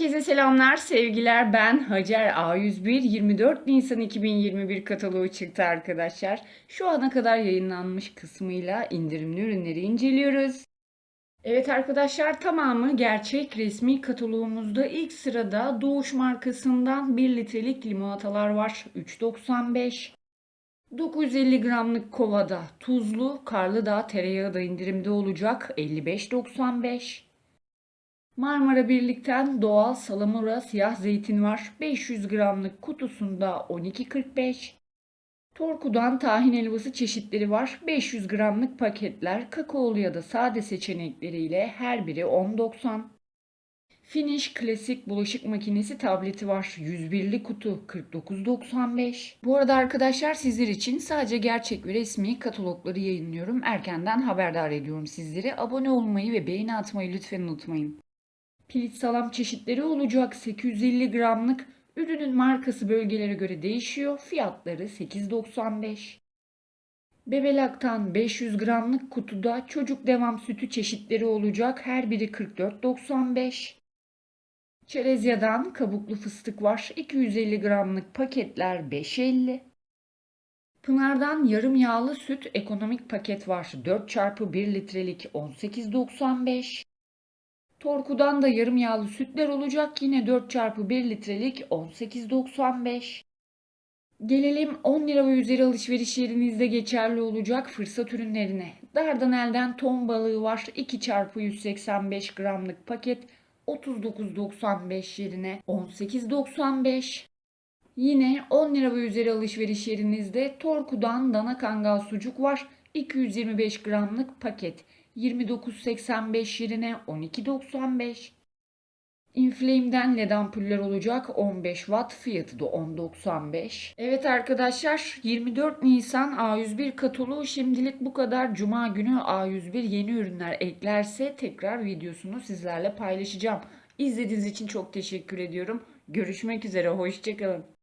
Herkese selamlar, sevgiler. Ben Hacer A101 24 Nisan 2021 kataloğu çıktı arkadaşlar. Şu ana kadar yayınlanmış kısmıyla indirimli ürünleri inceliyoruz. Evet arkadaşlar tamamı gerçek resmi kataloğumuzda ilk sırada Doğuş markasından 1 litrelik limonatalar var. 3.95. 950 gramlık kovada tuzlu Karlıdağ tereyağı da indirimde olacak 55.95. Marmara Birlik'ten doğal salamura siyah zeytin var. 500 gramlık kutusunda 12.45. Torku'dan tahin helvası çeşitleri var. 500 gramlık paketler kakaolu ya da sade seçenekleriyle her biri 10.90. Finish klasik bulaşık makinesi tableti var. 101'li kutu 49.95. Bu arada arkadaşlar sizler için sadece gerçek ve resmi katalogları yayınlıyorum. Erkenden haberdar ediyorum sizleri. Abone olmayı ve beğeni atmayı lütfen unutmayın. Pilit salam çeşitleri olacak 850 gramlık. Ürünün markası bölgelere göre değişiyor. Fiyatları 8.95. Bebelaktan 500 gramlık kutuda çocuk devam sütü çeşitleri olacak. Her biri 44.95. Çerezya'dan kabuklu fıstık var. 250 gramlık paketler 5.50. Pınar'dan yarım yağlı süt ekonomik paket var. 4 çarpı 1 litrelik 18.95. Torku'dan da yarım yağlı sütler olacak. Yine 4 çarpı 1 litrelik 18.95. Gelelim 10 lira ve üzeri alışveriş yerinizde geçerli olacak fırsat ürünlerine. Dardanel'den ton balığı var. 2 çarpı 185 gramlık paket 39.95 yerine 18.95. Yine 10 lira ve üzeri alışveriş yerinizde Torku'dan dana kangal sucuk var. 225 gramlık paket 29.85 yerine 12.95. Inflame'den led ampuller olacak 15 watt fiyatı da 10.95. Evet arkadaşlar 24 Nisan A101 kataloğu şimdilik bu kadar. Cuma günü A101 yeni ürünler eklerse tekrar videosunu sizlerle paylaşacağım. İzlediğiniz için çok teşekkür ediyorum. Görüşmek üzere hoşçakalın.